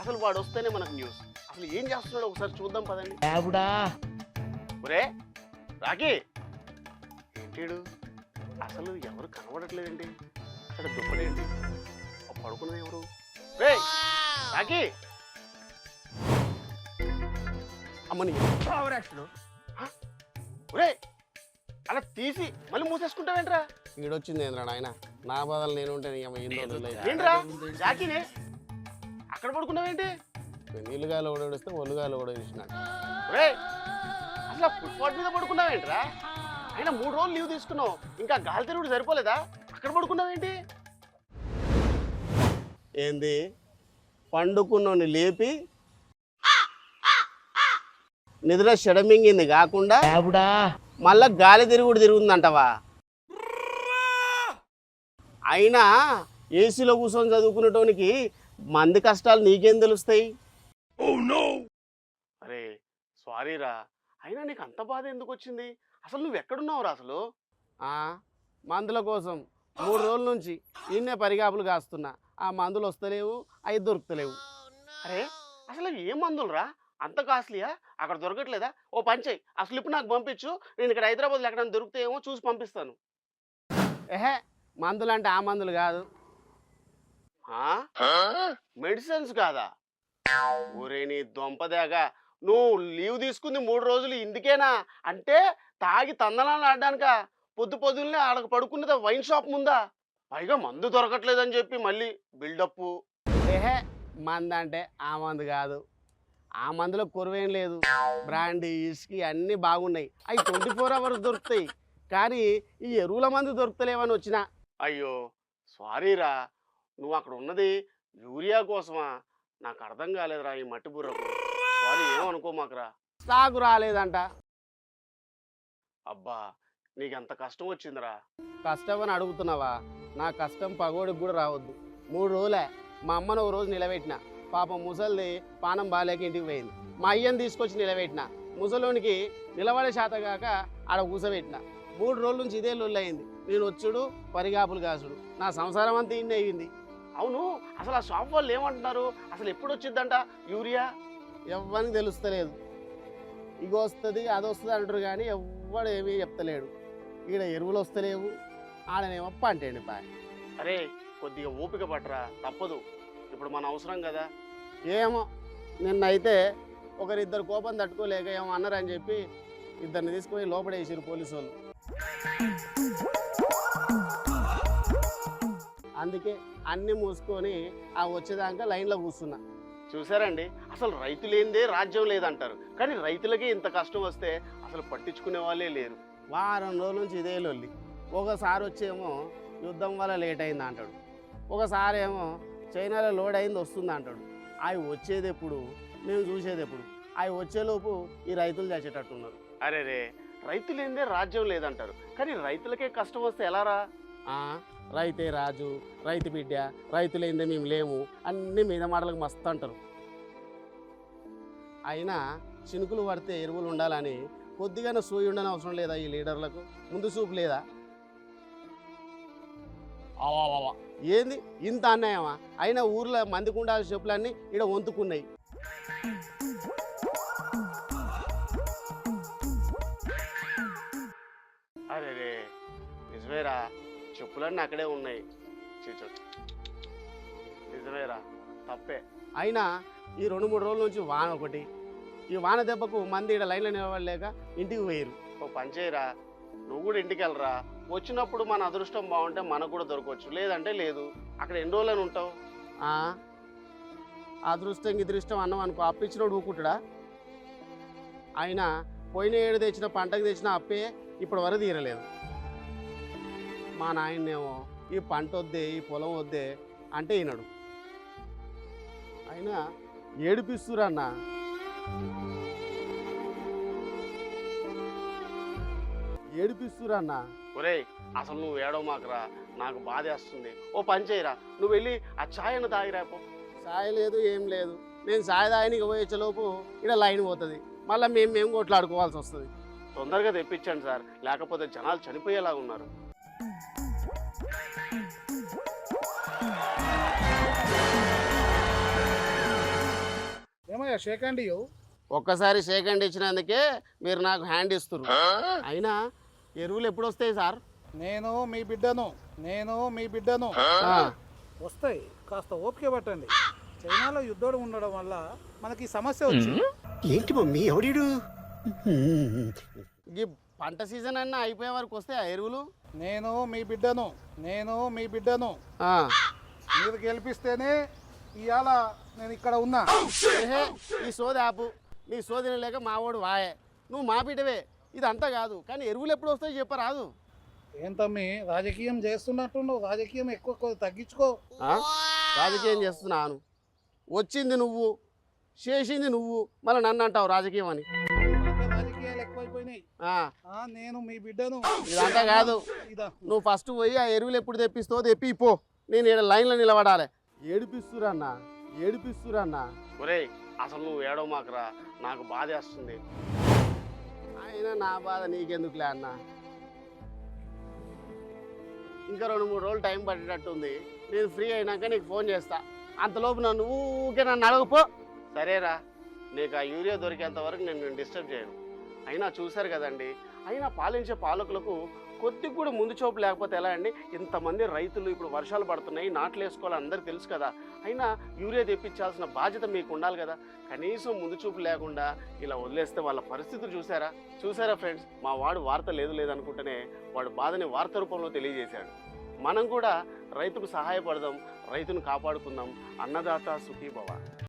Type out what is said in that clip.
అసలు వాడు వస్తేనే మనకు న్యూస్ అసలు ఏం చేస్తున్నాడో ఒకసారి చూద్దాం పదండి. ఒరే రాకీ ఏంటిడు? అసలు ఎవరు కనబడట్లేదండి? అక్కడ దుప్పడేంటి ఆ పడుకున్నది ఎవరు? రే రాకీ అమ్మని పవర్ యాక్షన్ ఒరే అలా తీసి మళ్ళీ మూసేసుకుంటావేంట్రా? ఈడొచ్చింది ఏంద్రా నాయన? నా బాధలు నేను ఉంటే. ఏంట్రా? రాకీనే అక్కడ పడుకున్నావేంటి? నీళ్ళుగాలు కూడా విడిస్తే ఒళ్ళుగాలు కూడా విడిచినాడు ఒరే అసలు ఫుట్పాత్ మీద పడుకున్నావేంట్రా? అయినా మూడు రోజులు లీవ్ తీసుకున్నావు. ఇంకా గాలి తిరుగుడు సరిపోలేదా? అక్కడ పడుకున్నావేంటి? ఏంది? పండుకున్నోని లేపి నిద్ర షడమింగింది కాకుండా మళ్ళా గాలి తిరుగుడు తిరుగుతుందంటవా? అయినా ఏసీలో కూర్చొని చదువుకునేటోనికి మంది కష్టాలు నీకేం తెలుస్తాయి? అరే సారీ రా. అయినా నీకు అంత బాధ ఎందుకు వచ్చింది? అసలు నువ్వు ఎక్కడున్నావురా అసలు? ఆ, మందుల కోసం మూడు రోజుల నుంచి ఈయనే పరిగాపులు కాస్తున్నా. ఆ మందులు వస్తలేవు అవి దొరుకుతలేవు. అరే అసలు అవి ఏ మందులురా? అంత కాస్ట్లీయా? అక్కడ దొరకట్లేదా? ఓ పంచే ఆ స్లిప్ నాకు పంపించు. నేను ఇక్కడ హైదరాబాద్లో ఎక్కడైనా దొరుకుతాయేమో చూసి పంపిస్తాను. ఏహే మందులు అంటే ఆ మందులు కాదు. మెడిసిన్స్ కాదా? ఒరే నీ దొంపదేగా నువ్వు లీవ్ తీసుకుంది మూడు రోజులు ఇందుకేనా? అంటే తాగి తందనాలు ఆడడానిక? పొద్దు పొద్దున్నే ఆడకు పడుకున్నదా వైన్ షాప్ ముందా? పైగా మందు దొరకట్లేదని చెప్పి మళ్ళీ బిల్డప్ ఏహే మంద అంటే ఆ మందు కాదు. ఆ మందులో కొరవేం లేదు. బ్రాండీ ఇసుకి అన్నీ బాగున్నాయి. అవి ట్వంటీ ఫోర్ అవర్స్ దొరుకుతాయి. కానీ ఈ ఎరువుల మందు దొరుకుతలేవని వచ్చిన. అయ్యో సారీరా. నువ్వు అక్కడ ఉన్నది యూరియా కోసమా? నాకు అర్థం కాలేదురా ఈ మట్టి బుర్రకు. సారీ ఏమనుకో మాకురా రాలేదంట. అబ్బా! నీకు ఎంత కష్టం వచ్చిందిరా? కష్టం అని అడుగుతున్నావా? నా కష్టం పగోడికి కూడా రావద్దు. మూడు రోజులే. మా అమ్మను ఒక రోజు నిలబెట్టిన. పాపం ముసలిది పానం బాలేక ఇంటికి పోయింది. మా అయ్యని తీసుకొచ్చి నిలబెట్టిన. ముసలోనికి నిలబడే శాత కాక ఆడ కూసబెట్టిన. మూడు రోజుల నుంచి ఇదే లొల్లి అయింది నేను వచ్చుడు పరిగాపులు కాసుడు. నా సంసారం అంతా ఇన్ని అయ్యింది అవును అసలు ఆ షాప్ వాళ్ళు ఏమంటున్నారు? అసలు ఎప్పుడు వచ్చిందంట యూరియా? ఎవ్వరికి తెలుస్తలేదు. ఇగ వస్తుంది అది వస్తుంది అంటారు కానీ ఎవ్వడు ఏమీ చెప్తలేడు. ఈడ ఎరువులు వస్తలేవు ఆడనేమో పంటండి పాయ అరే కొద్దిగా ఓపిక పట్టరా తప్పదు. ఇప్పుడు మన అవసరం కదా. ఏమో నిన్నైతే ఒకరిద్దరు కోపం తట్టుకోలేక ఏమో అన్నారని చెప్పి ఇద్దరిని తీసుకుని లోపడేసారు పోలీసు వాళ్ళు అందుకే అన్ని మూసుకొని ఆ వచ్చేదాకా లైన్లో కూర్చున్నా. చూసారండి? అసలు రైతు లేనిదే రాజ్యం లేదంటారు. కానీ రైతులకే ఇంత కష్టం వస్తే అసలు పట్టించుకునే వాళ్ళే లేరు. వారం రోజుల నుంచి ఇదే లొల్లి. ఒకసారి వచ్చేమో యుద్ధం వల్ల లేట్ అయింది అంటాడు. ఒకసారి ఏమో చైనాలో లోడ్ అయింది వస్తుంది అంటాడు. అవి వచ్చేది ఎప్పుడు మేము చూసేది ఎప్పుడు అవి వచ్చేలోపు ఈ రైతులు చచ్చేటట్టున్నారు. అరే రే రైతు లేనిదే రాజ్యం లేదంటారు. కానీ రైతులకే కష్టం వస్తే ఎలారా ఆ, రైతే రాజు రైతు బిడ్డ రైతులైందే మేము లేము అన్ని మీద మాటలకు మస్తు అంటారు. అయినా చినుకులు పడితే ఎరువులు ఉండాలని కొద్దిగానే సూయి ఉండని అవసరం లేదా ఈ లీడర్లకు? ముందు చూపు లేదా? ఆవావావా. ఏంది? ఇంత అన్యాయమా? అయినా ఊర్లో మందికి ఉండాల్సిన చెప్పులన్నీ ఇక్కడ వంతుకున్నాయి. అరే నిజమేరా? చెప్పులన్నీ అక్కడే ఉన్నాయి. చీచు నిజమేరా తప్పే. అయినా ఈ రెండు మూడు రోజుల నుంచి వాన ఒకటి. ఈ వాన దెబ్బకు మంది ఇక్కడ లైన్లో నిలబడలేక ఇంటికి పోయారు ఓ పని చేయరా నువ్వు కూడా ఇంటికి వెళ్ళరా. వచ్చినప్పుడు మన అదృష్టం బాగుంటే మనకు కూడా దొరకవచ్చు. లేదంటే లేదు. అక్కడ ఎన్ని రోజులని ఉంటావు? అదృష్టం గిదృష్టం అన్నం అనుకో అప్పిచ్చినోడు ఊకుంటాడా అయినా పోయిన ఏడు తెచ్చిన పంటకు తెచ్చిన అప్పే ఇప్పటి వరకు తీరలేదు. మా నాయనేమో ఈ పంట వద్దే ఈ పొలం వద్దే అంటే ఈనడు అయినా ఏడిపిస్తురన్నా ఏడిపిస్తురన్నా ఒరేయ్ అసలు నువ్వు ఏడవ మాకురా నాకు బాధేస్తుంది ఓ పని చేయరా నువ్వు వెళ్ళి ఆ ఛాయ్ అన్న తాగిరాపో సాయ లేదు ఏం లేదు. నేను సాయ దాయనికి పోయేలోపు ఇక్కడ లైన్ పోతుంది. మళ్ళీ మేము మేము కొట్లాడుకోవాల్సి వస్తుంది. తొందరగా తెప్పించండి సార్. లేకపోతే జనాలు చనిపోయేలా ఉన్నారు. ఏమయ్యా షేక్ హ్యాండ్ ఒక్కసారి షేక్ హ్యాండ్ ఇచ్చినందుకే మీరు నాకు హ్యాండ్ ఇస్తున్నారు అయినా ఎరువులు ఎప్పుడు వస్తాయి సార్? నేను మీ బిడ్డను నేను మీ బిడ్డను. ఆ, వస్తాయి కాస్త ఓపిక పట్టండి. చైనాలో యుద్ధం ఉండడం వల్ల మనకి ఈ సమస్య వచ్చింది ఏంటి మమ్మీ ఎవడీడు? ఈ పంట సీజన్ అన్నా అయిపోయే వరకు వస్తాయి ఎరువులు? నేను మీ బిడ్డను నేను మీ బిడ్డను. మీరు గెలిపిస్తేనే ఇవాళ నేను ఇక్కడ ఉన్నా. ఏహే, ఈ సోది ఆపు. నీ సోదిన లేక మావాడు వాయే. నువ్వు మా బిడ్డవే. ఇదంతా కాదు. కానీ ఎరువులు ఎప్పుడు వస్తాయో చెప్పరాదు. ఏం తమ్మి? రాజకీయం చేస్తున్నట్టుండవు రాజకీయం ఎక్కువ తగ్గించుకో? రాజకీయం చేస్తున్నాను. వచ్చింది నువ్వు. చేసింది నువ్వు. మళ్ళీ నన్ను అంటావు రాజకీయం అని. నేను మీ బిడ్డను. ఇదంతా కాదు. ఇదా. నువ్వు ఫస్ట్ పోయి ఆ ఎరువులు ఎప్పుడు తెప్పిస్తావో తెప్పి పో. నేను ఈడ లైన్లో నిలబడాలి. ఏడిపిస్తురన్నా? ఏడిపిస్తురన్నా? ఒరేయ్ అసలు నువ్వు ఏడవ మాకురా? నాకు బాధేస్తుంది అయినా నా బాధ నీకెందుకులే అన్న? ఇంకా రెండు మూడు రోజులు టైం పట్టేటట్టుంది నేను ఫ్రీ అయినాక నీకు ఫోన్ చేస్తా. అంతలోపు నన్ను ఊకే నన్ను అడగపో. సరేరా. నీకు ఆ యూరియా దొరికేంత వరకు నేను నేను డిస్టర్బ్ చేయను. అయినా చూశారు కదండి. అయినా పాలించే పాలకులకు కొద్దిగా కూడా ముందు చూపు లేకపోతే ఎలా అండి? ఇంతమంది రైతులు ఇప్పుడు వర్షాలు పడుతున్నాయి నాట్లు వేసుకోవాలని అందరికీ తెలుసు కదా. అయినా యూరియా తెప్పించాల్సిన బాధ్యత మీకు ఉండాలి కదా. కనీసం ముందు చూపు లేకుండా ఇలా వదిలేస్తే వాళ్ళ పరిస్థితులు చూసారా చూసారా ఫ్రెండ్స్? మా వాడు వార్త లేదు లేదనుకుంటేనే వాడు బాధని వార్త రూపంలో తెలియజేశాడు. మనం కూడా రైతుకు సహాయపడదాం రైతును కాపాడుకుందాం. అన్నదాత సుఖీభవ.